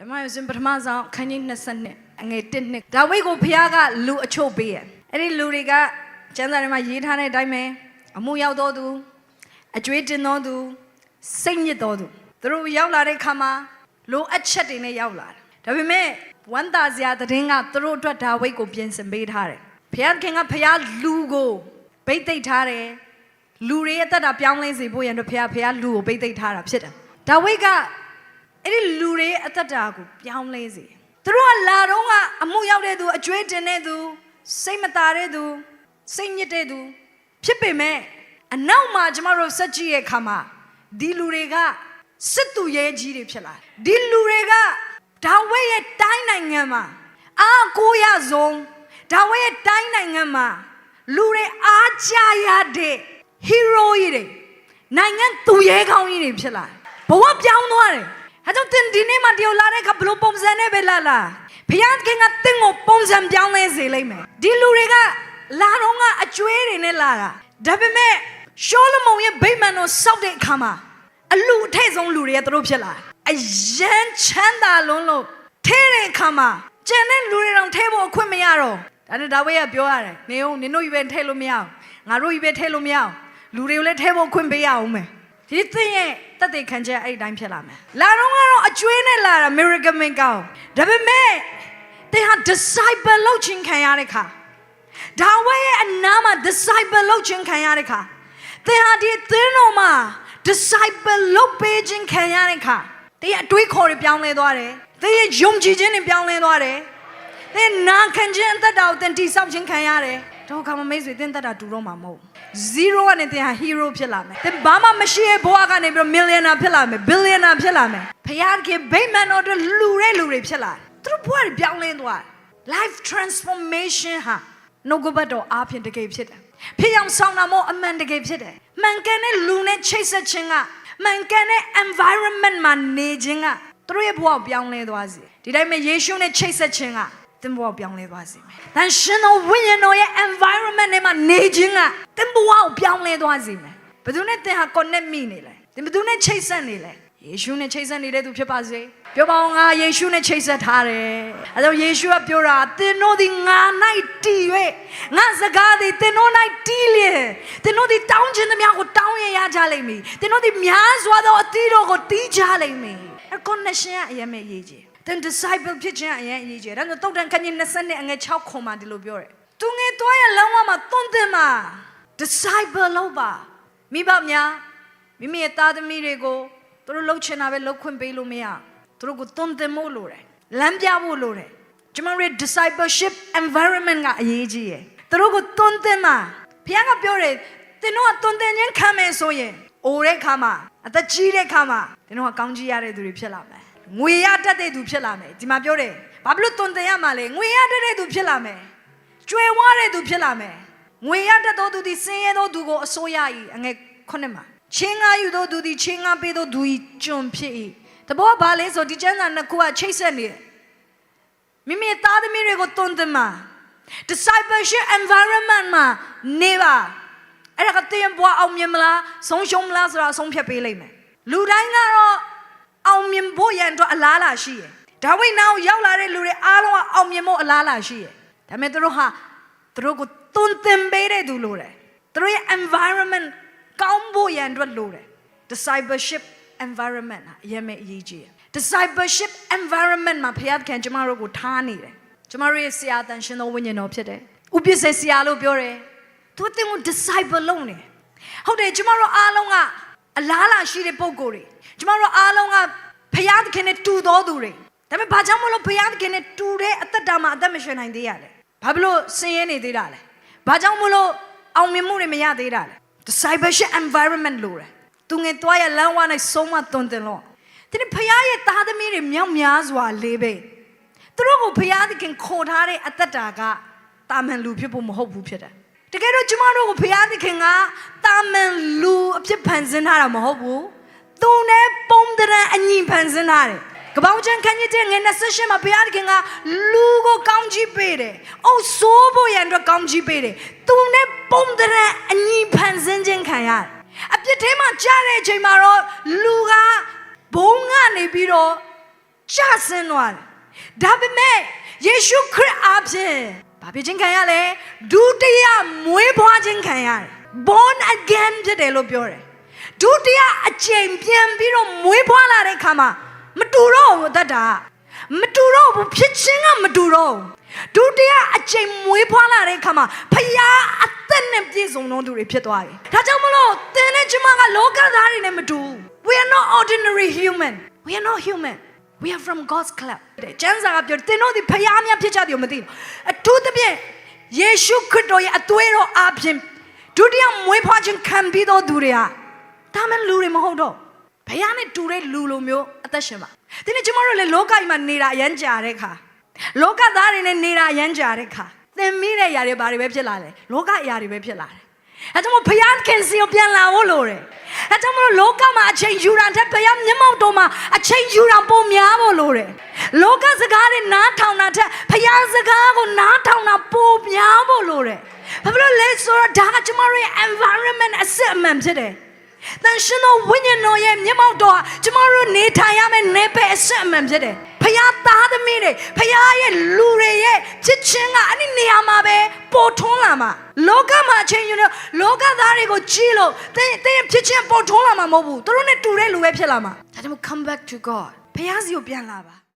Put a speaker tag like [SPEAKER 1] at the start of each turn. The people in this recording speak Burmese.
[SPEAKER 1] ဓမ္မယုံစဉ်ပထမဆုံးအခန်းကြီး22အငယ်1နှစ်ဒါဝိဒ်ကိုဖခင်ကလူအချို့ပေးရအဲ့ဒီလူတွေကကျမ်းစာထဲမှာရေးထားတဲ့အတိုင်းပဲအမှုရောက်တော်သူအကျွေးတင်တော်သူစိတ်ညစ်တော်သူသူတို့ရောက်လာတဲ့ခါမှာလိုအပ်ချက်တွေနဲ့ရောက်လာတယ်ဒါပေမဲ့ဝန်တာစရာသတင်းကသူတို့အတွက်ဒါဝိဒ်ကိုပြင်ဆင်ပေးထားတယ်ဖခင်ကဖခင်လူကိုဗိတ်သိက်ထားတယ်လူတွေရဲ့တက်တာပြောင်းလဲစေဖို့ရန်အတွက်ဖခင်ဖခင်လူကိုပိတ်သိမ့်ထားတာဖြစ်တယ်။ဒါဝိဒ်က အဲ့ဒီလူတွေရဲ့အသက်တာကိုပြောင်းလဲစေ။သူတို့ကလာတော့ကအမှုရောက်တဲ့သူအကျွေးတင်တဲ့သူစိတ်မသာတဲ့သူစိတ်ညစ်တဲ့သူဖြစ်ပေမဲ့အနောက်မှာကျမတို့စက်ကြည့်ရဲ့ခါမှာဒီလူတွေကစစ်သူရဲကြီးတွေဖြစ်လာတယ်။ဒီလူတွေကဒါဝိဒ်ရဲ့တိုင်းနိုင်ငံမှာအာကိုရဆုံးဒါဝိဒ်ရဲ့တိုင်းနိုင်ငံမှာလူတွေအားကြရတဲ့ hero ကြီးတွေနိုင်ငံသူရဲကောင်းကြီးတွေဖြစ်လာတယ်ဘဝပြောင်းသွားတယ် အဲကြောင့်တင်ဒီနေ့မှတယောက်လာတဲ့အခါဘလို့ပုံစံနဲ့ပဲလာလာဘုရားခင်ကတင့်ကိုပုံစံပြောင်းလဲစေလိမ့်မယ်ဒီလူတွေကလာတော့ကအကျွေးတွေနဲ့လာတာဒါပေမဲ့ရှောလမုန်ရဲ့ဗိမာန်တော်စောက်တဲ့အခါမှာအလူအထက်ဆုံးလူတွေကသူတို့ဖြစ်လာတယ်အယမ်းချမ်းသာလုံးလို့ထဲတဲ့အခါမှာကျန်တဲ့လူတွေတော့ထဲဖို့အခွင့်မရတော့ဒါနဲ့ဒါဝိဒ်ကပြောရတယ်နေအောင်နင်တို့ကြီးပဲထဲလို့မရအောင်ငါတို့ကြီးပဲထဲလို့မရအောင်လူတွေကိုလည်းထဲဖို့ခွင့်ပေးရအောင်မယ် ဒီသင်ရဲ့တက်တဲ့ခံချက်အဲ့ဒီတိုင်းဖြစ်လာမယ်လာတော့ကတော့အကျွေးနဲ့လာတာ miracle မင်ကောင်းဒါပေမဲ့သင်ဟာ disciple လုပ်ခြင်းခံရတဲ့ခါဒါဝဲရဲ့အနားမှာ disciple လုပ်ခြင်းခံရတဲ့ခါသင်ဟာဒီသင်တော်မှာ disciple လုပ်ပေးခြင်းခံရတဲ့ခါသင်ရဲ့အတွေးခေါ်တွေပြောင်းလဲသွားတယ်သင်ရဲ့ယုံကြည်ခြင်းတွေပြောင်းလဲသွားတယ်သင်နာခံခြင်းအသက်တာကိုသင်တိဆောက်ခြင်းခံရတယ်။တော့ခါမမိတ်ဆွေသင်သက်တာတူတော့မှာမဟုတ် ဘူး။ zero ကနေသင်ဟာ hero ဖြစ်လာမယ်။သင်ဘာမှမရှိရဲ့ဘဝကနေပြီးတော့ millionaire ဖြစ်လာမယ်။ billionaire ဖြစ်လာမယ်။ဖခင်ကဗိမာန်တော်တို့လူတဲ့လူတွေဖြစ်လာတယ်။သူတို့ဘဝတွေပြောင်းလဲသွားတယ်။ life transformation ဟာနှုတ်ကပတ်တော်အားဖြင့်တကယ်ဖြစ်တယ်။ဖခင်ဆောင်တာမို့အမှန်တကယ်ဖြစ်တယ်။မှန်ကန်တဲ့လူနဲ့ချိတ်ဆက်ခြင်းကမှန်ကန်တဲ့ environment မှာနေခြင်းကသူတို့ရဲ့ဘဝကိုပြောင်းလဲသွားစေ။ဒီတိုင်းမှာယေရှုနဲ့ချိတ်ဆက်ခြင်းက သင်ဘဝကိုပြောင်းလဲသွားစေမယ်။တန်ရှင်သောဝိညာဉ်တော်ရဲ့ environment ထဲမှာနေခြင်းကသင်ဘဝကိုပြောင်းလဲသွားစေမယ်။ဘယ်သူနဲ့သင်ဟာ connect မိနေလဲ။သင်ဘယ်သူနဲ့ချိတ်ဆက်နေလဲ။ယေရှုနဲ့ချိတ်ဆက်နေတဲ့သူဖြစ်ပါစေ။ပြောပါအောင်ငါယေရှုနဲ့ချိတ်ဆက်ထားတယ်။အဲဒါယေရှုကပြောတာသင်တို့ဒီငါ၌တည်၍ငါစကားသည်သင်တို့၌တည်လျက်သင်တို့ဒီတောင်းခြင်းသမျှကိုတောင်းရရကြလိမ့်မည်။သင်တို့ဒီများစွာသောအသီးတော်ကိုတီးကြလိမ့်မည်။အဲ connection ကအရင်မဲ့ရေးကြီး။ သင် disciple ဖြစ်ခြင်းအရင်အရေးကြီးတယ်။ဒါကြောင့်တုတ်တန်ခန်းကြီး20နဲ့အငယ်6ခွန်မှာဒီလိုပြောတယ်။သူငယ်သွားရလမ်းဝမှာသွန်သင်မှာ disciple လို့ပါ။မိဘများမိမိရဲ့သားသမီးတွေကိုသူတို့လှုပ်ချင်တာပဲလှုပ်ခွင့်ပေးလို့မရ။သူတို့ကိုသွန်သင်ဖို့လိုတယ်။လမ်းပြဖို့လိုတယ်။ကျွန်တော်ရဲ့ discipleship environment ကအရေးကြီးရယ်။သူတို့ကိုသွန်သင်မှာဘုရားကပြောတယ်သင်တို့ကသွန်သင်ခြင်းခံမယ်ဆိုရင်အိုတဲ့ခါမှာအသက်ကြီးတဲ့ခါမှာသင်တို့ကကောင်းကြီးရတဲ့သူတွေဖြစ်လာမယ်။ ငွေရတတ်တဲ့သူဖြစ်လာမယ်ဒီမှာပြောတယ်ဘာဖြစ်လို့သွန်သင်ရမှာလဲငွေရတတ်တဲ့သူဖြစ်လာမယ်ကျွယ်ဝတဲ့သူဖြစ်လာမယ်ငွေရတတ်သောသူသည်ဆင်းရဲသောသူကိုအစိုးရ၏အငယ်ခုနှစ်မှာချင်းငါယူသောသူသည်ချင်းငါပေးသောသူ၏ကျွန်ဖြစ်၏တဘောဘာလဲဆိုဒီကျမ်းစာနှစ်ခုကချိတ်ဆက်နေတယ်မိမိသားသမီးတွေကိုသွန်သင်မှာ discipleship environment မှာနေပါအဲ့ဒါကတင်ဘွားအောင်မြင်မလားဆုံးရှုံးမလားဆိုတာဆုံးဖြတ်ပေးလိုက်မယ်လူတိုင်းကတော့ အောင်မြင်ဖို့ရန်အတွက်အလားအလာရှိရယ်ဒါဝိဒ်နောက်ရောက်လာတဲ့လူတွေအားလုံးကအောင်မြင်ဖို့အလားအလာရှိရယ်ဒါပေမဲ့သူတို့ဟာသူတို့ကိုတွန်းတင်ပေးတဲ့သူလို့တယ်သူတို့ရဲ့ environment ကောင်းဖို့ရန်အတွက်လို့တယ် discipleship environment ဟာအရင်မဲ့အရေးကြီးရယ် discipleship environment မှာဖခင်ခင်ကျမတို့ကိုထားနေတယ်ကျမတို့ရဲ့ဆရာတန်ရှင်သောဝိညာဉ်တော်ဖြစ်တယ်ဥပစ္စေဆရာလို့ပြောတယ်သူအသင်ကို disciple လုပ်နေတယ်ဟုတ်တယ်ကျမတို့အားလုံးက အလားအလာရှိတဲ့ပုံကိုယ်တွေကျမတို့အားလုံးကဖခင်သခင်နဲ့တူတော်သူတွေဒါပေမဲ့ဘာကြောင့်မလို့ဖခင်သခင်နဲ့တူတဲ့အသက်တာမှာအသက်မရှင်နိုင်သေးရလဲဘာဖြစ်လို့ဆင်းရဲနေသေးတာလဲဘာကြောင့်မလို့အောင်မြင်မှုတွေမရသေးတာလဲ discipleship environment လို့တယ်သူငယ်သွားရလမ်းဝနိုင်ဆုံးမသွန်တင်လို့ဒီနေ့ဖခင်ရဲ့သားသမီးတွေမြောက်များစွာလေးပဲသူတို့ကိုဖခင်သခင်ခေါ်ထားတဲ့အသက်တာကတာမန်လူဖြစ်ဖို့မဟုတ်ဘူးဖြစ်တယ် တကယ်တော့ကျမတို့ကိုဖခင်သခင်ကတာမန်လူအဖြစ်ဖန်ဆင်းထားတာမဟုတ်ဘူးသူနဲ့ပုံတရံအညီဖန်ဆင်းထားတယ်ကပောင်ချန်ခန်းကြီးတဲ့ငယ်28မှာဘုရားသခင်ကလူကိုကောင်းကြီးပေးတယ်။အိုးဆိုးဖို့ရန်အတွက်ကောင်းကြီးပေးတယ်။သူနဲ့ပုံတရံအညီဖန်ဆင်းခြင်းခံရတယ်။အပြစ်ထဲမှာကြားတဲ့အချိန်မှာတော့လူကဘုံကနေပြီးတော့ကြဆင်းသွားတယ်ဒါပေမဲ့ယေရှုခရစ်အားဖြင့် ဘာဖြစ်ခြင်းခံရလဲဒုတိယမွေးဖွားခြင်းခံရတယ် born again ဖြစ်တယ်လို့ပြောတယ်ဒုတိယအကြိမ်ပြန်ပြီးတော့မွေးဖွားလာတဲ့အခါမှာမတူတော့ဘူးအသက်တာမတူတော့ဘူးဖြစ်ခြင်းကမတူတော့ဘူးဒုတိယအကြိမ်မွေးဖွားလာတဲ့အခါမှာဖယားအသက်နဲ့ပြည့်စုံသောသူတွေဖြစ်သွားတယ်ဒါကြောင့်မလို့သင်နဲ့ကျမကလောကသားတွေနဲ့မတူဘူး we are not ordinary human we are not human we are from God's club တဲ့ကျမ်းစာကပြောတယ်သင်တို့ဒီဖယားများဖြစ်ကြတယ်မသိဘူးအထူးသဖြင့်ယေရှုခရစ်တော်ရဲ့အသွေးတော်အပြင်ဒုတိယမွေးဖွားခြင်းခံပြီးသောသူတွေဟာဒါမှလူတွေမဟုတ်တော့ဘုရားနဲ့တူတဲ့လူလိုမျိုးအသက်ရှင်ပါဒီနေ့ကျမတို့လည်းလောကကြီးမှာနေတာအရမ်းကြာတဲ့ခါလောကသားတွေနဲ့နေတာအရမ်းကြာတဲ့ခါသင်မိတဲ့အရာတွေဘာတွေပဲဖြစ်လာလဲလောကအရာတွေပဲဖြစ်လာတယ်အဲကြောင့်မို့ဘုရားခင်စီကိုပြန်လာဖို့လိုတယ် အဲကြောင့်မလို့လောကမှာအချိန်ယူတာတဲ့ဘုရားမျက်မှောက်တော်မှာအချိန်ယူတာပုံများဖို့လိုတယ်လောကစကားတွေနားထောင်တာတဲ့ဘုရားစကားကိုနားထောင်တာပုံများဖို့လိုတယ်ဘာဖြစ်လို့လဲဆိုတော့ဒါကကျမတို့ရဲ့ environment အစစ်အမှန်ဖြစ်တယ်။တန်ရှင်သောဝိညာဉ်တော်ရဲ့မျက်မှောက်တော်ဟာကျမတို့နေထိုင်ရမယ့်နေပယ်အစစ်အမှန်ဖြစ်တယ်။ဖခင်သားသမီးတွေဖခင်ရဲ့လူတွေရဲ့ဖြစ်ချင်းကအဲ့ဒီနေရာမှာ ပဲပေါ်ထွန်းလာမှာလောကမှာအချင်းယူနေလောကသားတွေကိုကြည့်လို့တင်းတင်းဖြစ်ချင်းပေါ်ထွန်းလာမှာမဟုတ်ဘူး။သူတို့နဲ့တူတဲ့လူပဲဖြစ်လာမှာ။ဒါကြောင့် come back to God ဖခင်စီကိုပြန်လာပါ